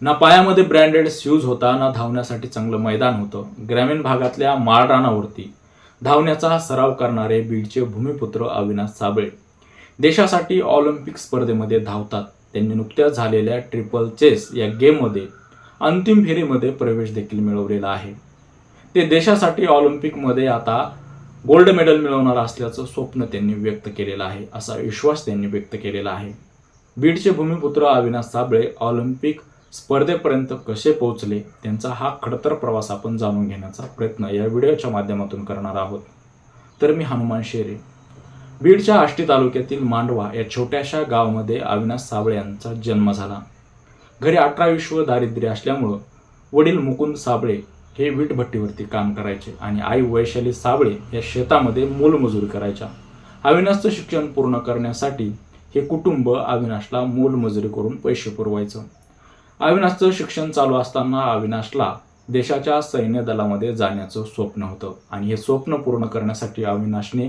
ना पायामध्ये branded shoes होता ना धावण्यासाठी चांगलं मैदान होतं. ग्रामीण भागातल्या माळरानावरती धावण्याचा हा सराव करणारे बीडचे भूमिपुत्र अविनाश साबळे देशासाठी ऑलिम्पिक स्पर्धेमध्ये धावतात. त्यांनी नुकत्याच झालेल्या ट्रिपल चेस या गेममध्ये अंतिम फेरीमध्ये प्रवेश देखील मिळवलेला आहे. ते देशासाठी ऑलिम्पिकमध्ये आता गोल्ड मेडल मिळवणार असल्याचं स्वप्न त्यांनी व्यक्त केलेलं आहे असा विश्वास त्यांनी व्यक्त केलेला आहे. बीडचे भूमिपुत्र अविनाश साबळे ऑलिम्पिक स्पर्धेपर्यंत कसे पोहोचले त्यांचा हा खडतर प्रवास आपण जाणून घेण्याचा प्रयत्न या व्हिडिओच्या माध्यमातून करणार आहोत. तर मी हनुमान शेरे. बीडच्या आष्टी तालुक्यातील मांडवा या छोट्याशा गावामध्ये अविनाश साबळे यांचा जन्म झाला. घरी अठरा विश्व दारिद्र्य असल्यामुळं वडील मुकुंद साबळे हे वीटभट्टीवरती काम करायचे आणि आई वैशाली साबळे या शेतामध्ये मोलमजुरी करायच्या. अविनाशचं शिक्षण पूर्ण करण्यासाठी हे कुटुंब अविनाशला मोलमजुरी करून पैसे पुरवायचं. अविनाशचं शिक्षण चालू असताना अविनाशला देशाच्या सैन्य दलामध्ये जाण्याचं स्वप्न होतं आणि हे स्वप्न पूर्ण करण्यासाठी अविनाशने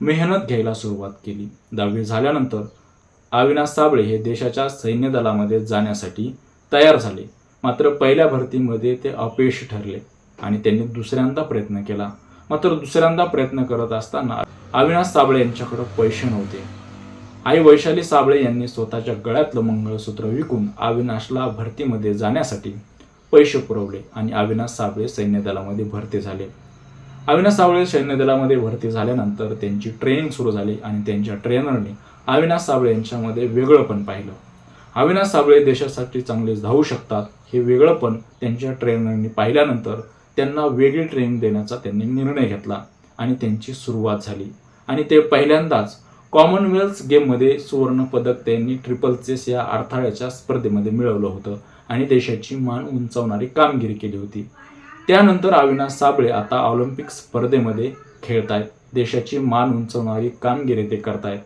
मेहनत घ्यायला सुरुवात केली. दहावी झाल्यानंतर अविनाश साबळे हे देशाच्या सैन्य दलामध्ये जाण्यासाठी तयार झाले. मात्र पहिल्या भरतीमध्ये ते अपयशी ठरले आणि त्यांनी दुसऱ्यांदा प्रयत्न केला. मात्र दुसऱ्यांदा प्रयत्न करत असताना अविनाश साबळे यांच्याकडे पैसे नव्हते. आई वैशाली साबळे यांनी स्वतःच्या गळ्यातलं मंगळसूत्र विकून अविनाशला भरतीमध्ये जाण्यासाठी पैसे पुरवले आणि अविनाश साबळे सैन्य दलामध्ये भरती झाले. अविनाश साबळे सैन्य दलामध्ये भरती झाल्यानंतर त्यांची ट्रेनिंग सुरू झाली आणि त्यांच्या ट्रेनरने अविनाश साबळे यांच्यामध्ये वेगळं पण पाहिलं. अविनाश साबळे देशासाठी चांगले धावू शकतात हे वेगळं पण त्यांच्या ट्रेनरनी पाहिल्यानंतर त्यांना वेगळी ट्रेनिंग देण्याचा त्यांनी निर्णय घेतला आणि त्यांची सुरुवात झाली. आणि ते पहिल्यांदाच कॉमनवेल्थ गेममध्ये सुवर्ण पदक त्यांनी ट्रिपल चेस या अडथळ्याच्या स्पर्धेमध्ये मिळवलं होतं आणि देशाची मान उंचावणारी कामगिरी केली होती. त्यानंतर अविनाश साबळे आता ऑलिम्पिक स्पर्धेमध्ये खेळतायत. देशाची मान उंचावणारी कामगिरी ते करतायत.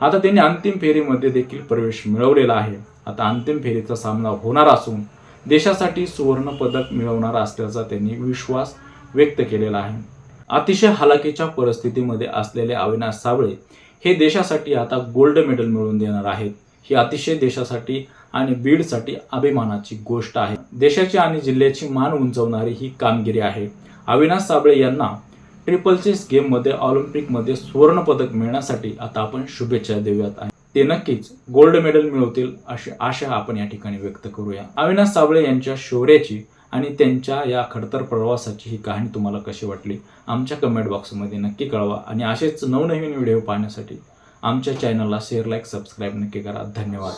आता त्यांनी अंतिम फेरीमध्ये देखील प्रवेश मिळवलेला आहे. आता अंतिम फेरीचा सामना होणार असून देशासाठी सुवर्ण पदक मिळवणार असल्याचा त्यांनी विश्वास व्यक्त केलेला आहे. अतिशय हालाकीच्या परिस्थितीमध्ये असलेले अविनाश साबळे हे देशासाठी आता गोल्ड मेडल मिळवून देणार आहेत. ही अतिशय देशासाठी आणि बीडसाठी अभिमानाची गोष्ट आहे. देशाची आणि जिल्ह्याची मान उंचवणारी ही कामगिरी आहे. अविनाश साबळे यांना ट्रिपल चेस गेममध्ये ऑलिम्पिकमध्ये सुवर्ण पदक मिळण्यासाठी आता आपण शुभेच्छा देऊयात. आहे ते नक्कीच गोल्ड मेडल मिळवतील अशी आशा आपण या ठिकाणी व्यक्त करूया. अविनाश साबळे यांच्या शौर्याची आणि त्यांच्या या खडतर प्रवासाची ही कहाणी तुम्हाला कशी वाटली आमच्या कमेंट बॉक्समध्ये नक्की कळवा. आणि असेच नवनवीन व्हिडिओ पाहण्यासाठी आमच्या चॅनलला शेअर लाईक सबस्क्राईब नक्की करा. धन्यवाद.